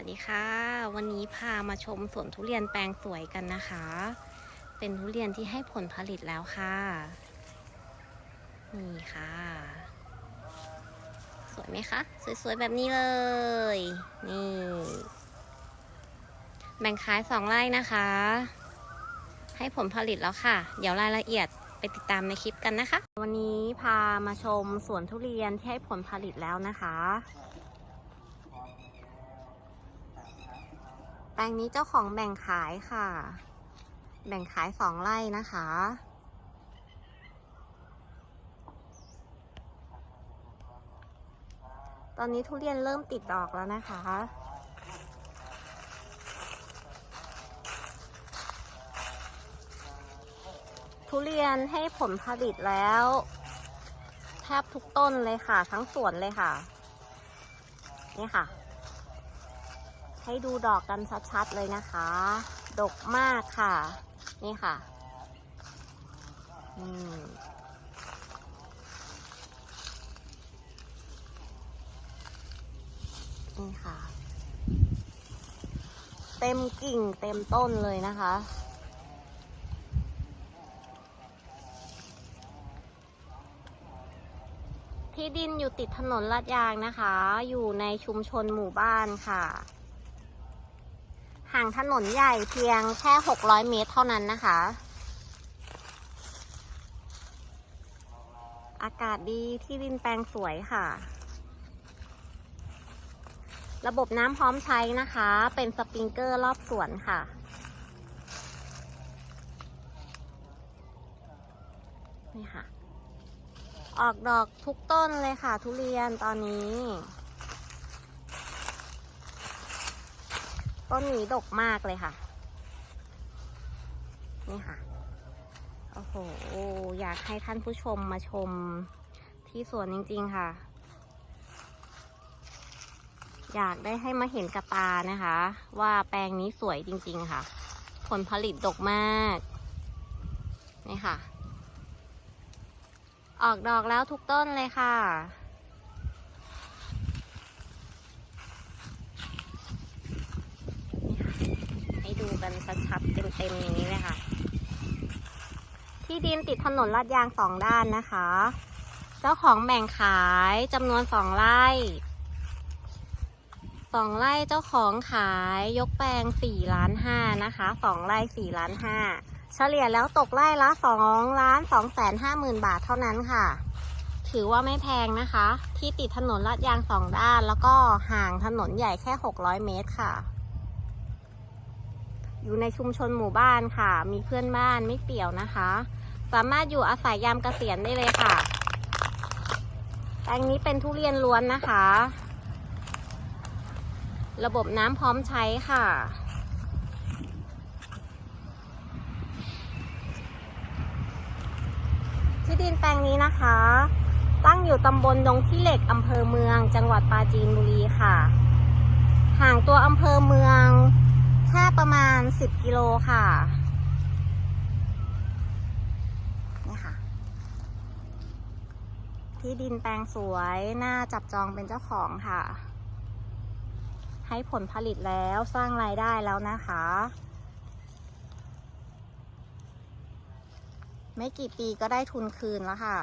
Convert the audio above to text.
วัสดีค่ะ วันนี้พามาชมสวนทุเรียนแปลงสวยกันนะคะ เป็นทุเรียนที่ให้ผลผลิตแล้วค่ะ นี่ค่ะ สวยไหมคะ สวยๆ แบบนี้เลย นี่ แบ่งขายสองไร่นะคะ ให้ผลผลิตแล้วค่ะ เดี๋ยวรายละเอียดไปติดตามในคลิปกันนะคะ วันนี้พามาชมสวนทุเรียนที่ให้ผลผลิตแล้วนะคะ ปลงนี้เจ้าของแบ่งขายค่ะ แบ่งขายสองไร่นะคะ ตอนนี้ทุเรียนเริ่มติดดอกแล้วนะคะ ทุเรียนให้ผลผลิตแล้วแทบทุกต้นเลยค่ะ ทั้งสวนเลยค่ะ นี่ค่ะ ให้ดูดอกกันชัดๆเลยนะคะ ดกมากค่ะ นี่ค่ะอืมนี่ค่ะ เต็มกิ่งเต็มต้นเลยนะคะที่ดินอยู่ติดถนนลาดยางนะคะ อยู่ในชุมชนหมู่บ้านค่ะ ห่างถนนใหญ่เพียงแค่ 600 เมตรเท่านั้นนะคะ อากาศดีที่ดินแปลงสวยค่ะ ระบบน้ำพร้อมใช้นะคะ เป็นสปริงเกอร์รอบสวนค่ะนี่ค่ะ ออกดอกทุกต้นเลยค่ะ ทุเรียนตอนนี้ ต้นนี้ดกมากเลยค่ะ นี่ค่ะ โอ้โห อยากให้ท่านผู้ชมมาชมที่สวนจริง ๆ ค่ะ อยากได้ให้มาเห็นกับตานะคะ ว่าแปลงนี้สวยจริง ๆ ค่ะ ผลผลิตดกมาก นี่ค่ะ ออกดอกแล้วทุกต้นเลยค่ะ ให้ดู กันชัดๆเต็มๆอย่างนี้เลยค่ะ ที่ดินติดถนนลาดยางสองด้านนะคะ เจ้าของแบ่งขายจำนวนสองไร่สองไร่เจ้าของขายยกแปลงสี่ล้านห้านะคะสองไร่สี่ล้านห้าเฉลี่ยแล้วตกไร่ละสองล้านสองแสนห้าหมื่นบาทเท่านั้นค่ะ ถือว่าไม่แพงนะคะ ที่ติดถนนลาดยางสองด้าน แล้วก็ห่างถนนใหญ่แค่หกร้อยเมตรค่ะ อยู่ในชุมชนหมู่บ้านค่ะ มีเพื่อนบ้านไม่เปี่ยวนะคะ สามารถอยู่อาศัยยามเกษียณได้เลยค่ะแปลงนี้เป็นทุเรียนล้วนนะคะ ระบบน้ำพร้อมใช้ค่ะที่ดินแปลงนี้นะคะ ตั้งอยู่ตำบลดงขี้เหล็กอำเภอเมือง จังหวัดปราจีนบุรีค่ะ ห่างตัวอำเภอเมือง แค่ประมาณ 10 กิโลค่ะ นี่ค่ะ ที่ดินแปลงสวยน่าจับจองเป็นเจ้าของค่ะ ให้ผลผลิตแล้วสร้างรายได้แล้วนะคะ ไม่กี่ปีก็ได้ทุนคืนแล้วค่ะ